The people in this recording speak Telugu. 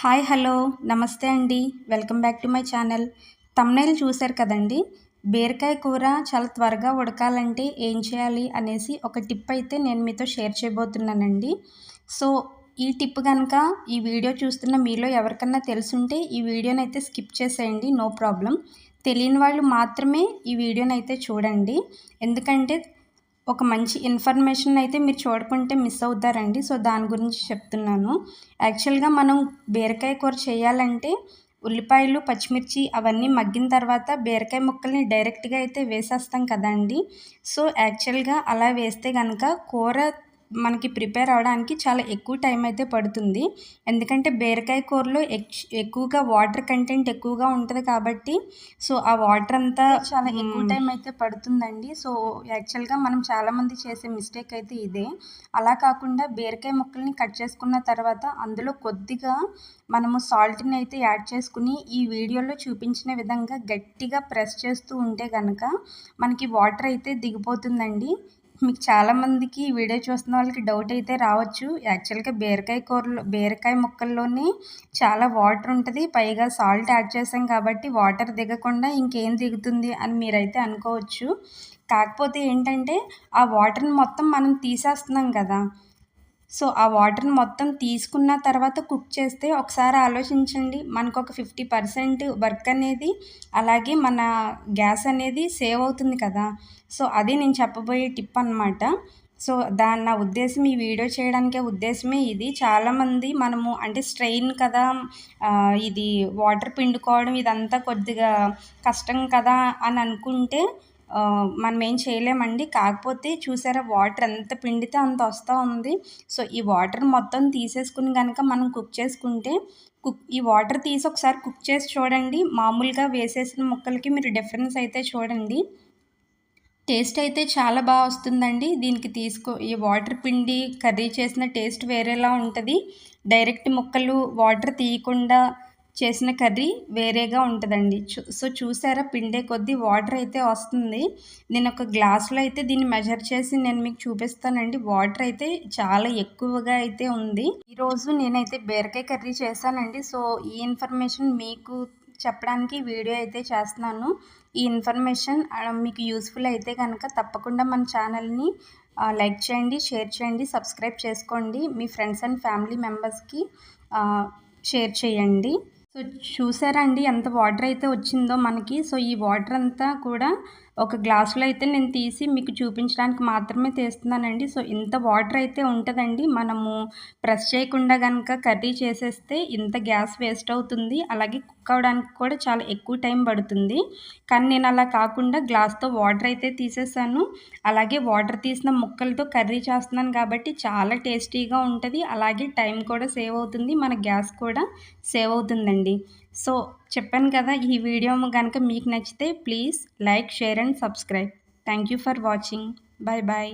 Hi hello. నమస్తే అండి. Welcome back to my channel. Thumbnail చూశారు కదండి? బీరకాయ కూర చాలా త్వరగా ఉడకాలంటే ఏం చేయాలి అనేసి ఒక టిప్ అయితే నేను మీతో షేర్ చేయబోతున్నానండి. సో ఈ టిప్ కనుక ఈ వీడియో చూస్తున్న మీలో ఎవరికన్నా తెలుసుంటే ఈ వీడియోని అయితే స్కిప్ చేసేయండి. No problem. తెలియని వాళ్ళు మాత్రమే ఈ వీడియోని అయితే చూడండి. ఎందుకంటే ఒక మంచి ఇన్ఫర్మేషన్ అయితే మీరు చూడకుంటే మిస్ అవుతారండి. సో దాని గురించి చెప్తున్నాను. యాక్చువల్గా మనం బీరకాయ కూర చేయాలంటే ఉల్లిపాయలు పచ్చిమిర్చి అవన్నీ మగ్గిన తర్వాత బీరకాయ ముక్కల్ని డైరెక్ట్గా అయితే వేసేస్తాం కదండి. సో యాక్చువల్గా అలా వేస్తే కనుక కూర మనకి ప్రిపేర్ అవడానికి చాలా ఎక్కువ టైం అయితే పడుతుంది. ఎందుకంటే బీరకాయ కూరలో ఎక్కువగా వాటర్ కంటెంట్ ఎక్కువగా ఉంటుంది కాబట్టి సో ఆ వాటర్ అంతా చాలా ఎక్కువ టైం అయితే పడుతుందండి. సో యాక్చువల్గా మనం చాలామంది చేసే మిస్టేక్ అయితే ఇదే. అలా కాకుండా బీరకాయ ముక్కల్ని కట్ చేసుకున్న తర్వాత అందులో కొద్దిగా మనము సాల్ట్ని అయితే యాడ్ చేసుకుని ఈ వీడియోలో చూపించిన విధంగా గట్టిగా ప్రెస్ చేస్తూ ఉంటే కనుక మనకి వాటర్ అయితే దిగిపోతుందండి. మీకు చాలామందికి ఈ వీడియో చూస్తున్న వాళ్ళకి డౌట్ అయితే రావచ్చు. యాక్చువల్గా బీరకాయ కూరలో బీరకాయ ముక్కల్లోనే చాలా వాటర్ ఉంటుంది. పైగా సాల్ట్ యాడ్ చేసాం కాబట్టి వాటర్ దిగకుండా ఇంకేం దిగుతుంది అని మీరైతే అనుకోవచ్చు. కాకపోతే ఏంటంటే ఆ వాటర్ని మొత్తం మనం తీసేస్తున్నాం కదా. సో ఆ వాటర్ని మొత్తం తీసుకున్న తర్వాత కుక్ చేస్తే ఒకసారి ఆలోచించండి. మనకు ఒక ఫిఫ్టీ పర్సెంట్ వర్క్ అనేది అలాగే మన గ్యాస్ అనేది సేవ్ అవుతుంది కదా. సో అది నేను చెప్పబోయే టిప్ అనమాట సో దాని నా ఉద్దేశం ఈ వీడియో చేయడానికే ఉద్దేశమే ఇది. చాలామంది మనము అంటే స్ట్రెయిన్ కదా ఇది వాటర్ పిండుకోవడం ఇదంతా కొద్దిగా కష్టం కదా అని అనుకుంటే మనం ఏం చేయలేమండి. కాకపోతే చూసారా వాటర్ ఎంత పిండితే అంత వస్తూ ఉంది. సో ఈ వాటర్ మొత్తం తీసేసుకుని కనుక మనం కుక్ చేసుకుంటే కుక్ ఈ వాటర్ తీసి ఒకసారి కుక్ చేసి చూడండి. మామూలుగా వేసేసిన ముక్కలకి మీరు డిఫరెన్స్ అయితే చూడండి. టేస్ట్ అయితే చాలా బాగా వస్తుందండి. దీనికి తీసుకో ఈ వాటర్ పిండి కర్రీ చేసిన టేస్ట్ వేరేలా ఉంటుంది. డైరెక్ట్ ముక్కలు వాటర్ తీయకుండా చేసిన కర్రీ వేరేగా ఉంటుందండి. సో చూసారా పిండే కొద్దీ వాటర్ అయితే వస్తుంది. నేను ఒక గ్లాస్లో అయితే దీన్ని మెజర్ చేసి నేను మీకు చూపిస్తానండి. వాటర్ అయితే చాలా ఎక్కువగా అయితే ఉంది. ఈరోజు నేనైతే బీరకాయ కర్రీ చేశానండి. సో ఈ ఇన్ఫర్మేషన్ మీకు చెప్పడానికి వీడియో అయితే చేస్తున్నాను. ఈ ఇన్ఫర్మేషన్ మీకు యూస్ఫుల్ అయితే కనుక తప్పకుండా మన ఛానల్ని లైక్ చేయండి షేర్ చేయండి సబ్స్క్రైబ్ చేసుకోండి. మీ ఫ్రెండ్స్ అండ్ ఫ్యామిలీ మెంబర్స్కి షేర్ చేయండి. సో చూసారా అండి ఎంత వాటర్ అయితే వచ్చిందో మనకి. సో ఈ వాటర్ అంతా కూడా ఒక గ్లాసులో అయితే నేను తీసి మీకు చూపించడానికి మాత్రమే తీస్తున్నానండి. సో ఇంత వాటర్ అయితే ఉంటుందండి. మనము ప్రెస్ చేయకుండా కనుక కర్రీ చేసేస్తే ఇంత గ్యాస్ వేస్ట్ అవుతుంది. అలాగే కుక్ అవడానికి కూడా చాలా ఎక్కువ టైం పడుతుంది. కానీ నేను అలా కాకుండా గ్లాస్తో వాటర్ అయితే తీసేసాను. అలాగే వాటర్ తీసిన ముక్కలతో కర్రీ చేస్తున్నాను కాబట్టి చాలా టేస్టీగా ఉంటుంది. అలాగే టైం కూడా సేవ్ అవుతుంది. మన గ్యాస్ కూడా సేవ్ అవుతుందండి. సో చెప్పాను కదా ఈ వీడియో కనుక మీకు నచ్చితే please like share and subscribe. Thank you for watching. Bye bye